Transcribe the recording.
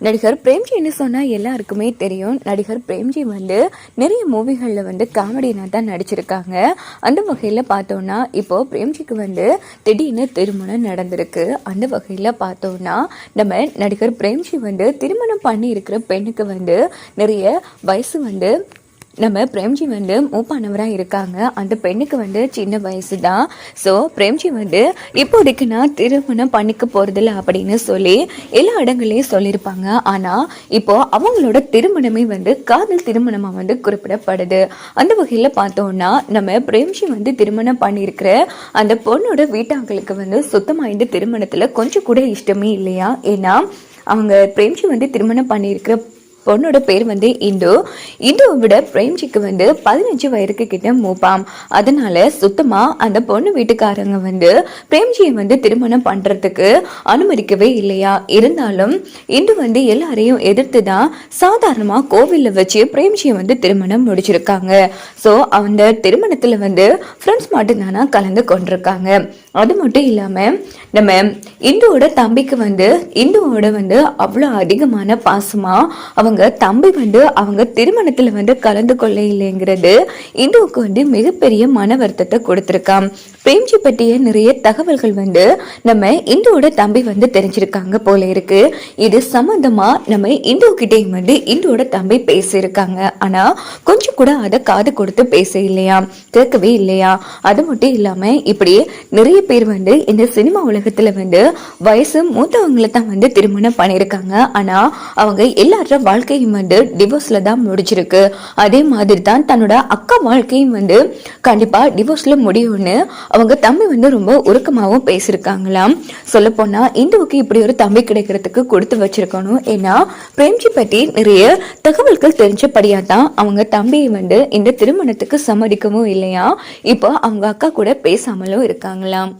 நடிகர் பிரேம்ஜின்னு சொன்னால் எல்லாருக்குமே தெரியும். நடிகர் பிரேம்ஜி வந்து நிறைய மூவிகளில் வந்து காமெடினா தான் நடிச்சிருக்காங்க. அந்த வகையில் பார்த்தோன்னா இப்போது பிரேம்ஜிக்கு வந்து திடீர்னு திருமணம் நடந்திருக்கு. அந்த வகையில் பார்த்தோன்னா நம்ம நடிகர் பிரேம்ஜி வந்து திருமணம் பண்ணி இருக்கிற பெண்ணுக்கு வந்து நிறைய வயசு வந்து நம்ம பிரேம்ஜி வந்து மூப்பானவராக இருக்காங்க. அந்த பெண்ணுக்கு வந்து சின்ன வயசு தான் ஸோ பிரேம்ஜி வந்து இப்போதைக்கு நான் திருமணம் பண்ணிக்க போகிறதில்ல அப்படின்னு சொல்லி எல்லா இடங்களையும் சொல்லியிருப்பாங்க. ஆனால் இப்போது அவங்களோட திருமணமே வந்து காதல் திருமணமாக வந்து குறிப்பிடப்படுது. அந்த வகையில் பார்த்தோம்னா நம்ம பிரேம்ஜி வந்து திருமணம் பண்ணியிருக்கிற அந்த பொண்ணோட வீட்டாங்களுக்கு வந்து சுத்தமாக இந்த திருமணத்தில் கொஞ்சம் கூட இஷ்டமே இல்லையா? ஏன்னா அவங்க பிரேம்ஜி வந்து திருமணம் பண்ணியிருக்கிற பொண்ணோட பேர் வந்து இந்து. இந்துவோட விட பிரேம்ஜிக்கு வந்து பதினஞ்சு வயதுக்கு கிட்ட மூப்பாம். அதனால சுத்தமா அந்த பொண்ணு வீட்டுக்காரங்க வந்து பிரேம்ஜியை வந்து திருமணம் பண்றதுக்கு அனுமதிக்கவே இல்லையா? இருந்தாலும் இந்து வந்து எல்லாரையும் எதிர்த்து தான் சாதாரணமா கோவில்ல வச்சு பிரேம்ஜியை வந்து திருமணம் முடிச்சிருக்காங்க. ஸோ அந்த திருமணத்துல வந்து ஃப்ரெண்ட்ஸ் மட்டும்தானா கலந்து கொண்டிருக்காங்க. அது மட்டும் இல்லாமல் நம்ம இந்துவோட தம்பிக்கு வந்து இந்துவோட வந்து அவ்வளோ அதிகமான பாசமாக அவங்க தம்பி வந்து அவங்க திருமணத்தில் வந்து கலந்து கொள்ள இல்லைங்கிறது இந்துவுக்கு வந்து மிகப்பெரிய மன வருத்தத்தை கொடுத்துருக்கான் பிரேம்ஜி பற்றிய நிறைய தகவல்கள் வந்து நம்ம இந்துவோட தம்பி வந்து தெரிஞ்சிருக்காங்க போல இருக்கு. இது சம்மந்தமாக நம்ம இந்து வந்து இந்துவோட தம்பி பேசியிருக்காங்க. ஆனால் கொஞ்சம் கூட அதை காது கொடுத்து பேச இல்லையா கேட்கவே இல்லையா? அது மட்டும் இல்லாமல் இப்படி நிறைய பேர் வந்து இந்த சினிமா உலகத்துல வந்து வயசு மூத்தவங்களை தான் வந்து திருமணம் பண்ணியிருக்காங்க. ஆனால் அவங்க எல்லாரோட வாழ்க்கையும் வந்து டிவோர்ஸில் தான் முடிச்சிருக்கு அதே மாதிரி தான் தன்னோட அக்கா வாழ்க்கையும் வந்து கண்டிப்பாக டிவோர்ஸில் முடியும்னு அவங்க தம்பி வந்து ரொம்ப உருக்கமாகவும் பேசியிருக்காங்களாம். சொல்லப்போனால் இந்துவுக்கு இப்படி ஒரு தம்பி கிடைக்கிறதுக்கு கொடுத்து வச்சிருக்கணும். ஏன்னா பிரேம்ஜி பற்றி நிறைய தகவல்கள் தெரிஞ்சபடியாக தான் அவங்க தம்பியை வந்து இந்த திருமணத்துக்கு சம்மதிக்கவும் இல்லையா? இப்போ அவங்க அக்கா கூட பேசாமலும் இருக்காங்களாம்.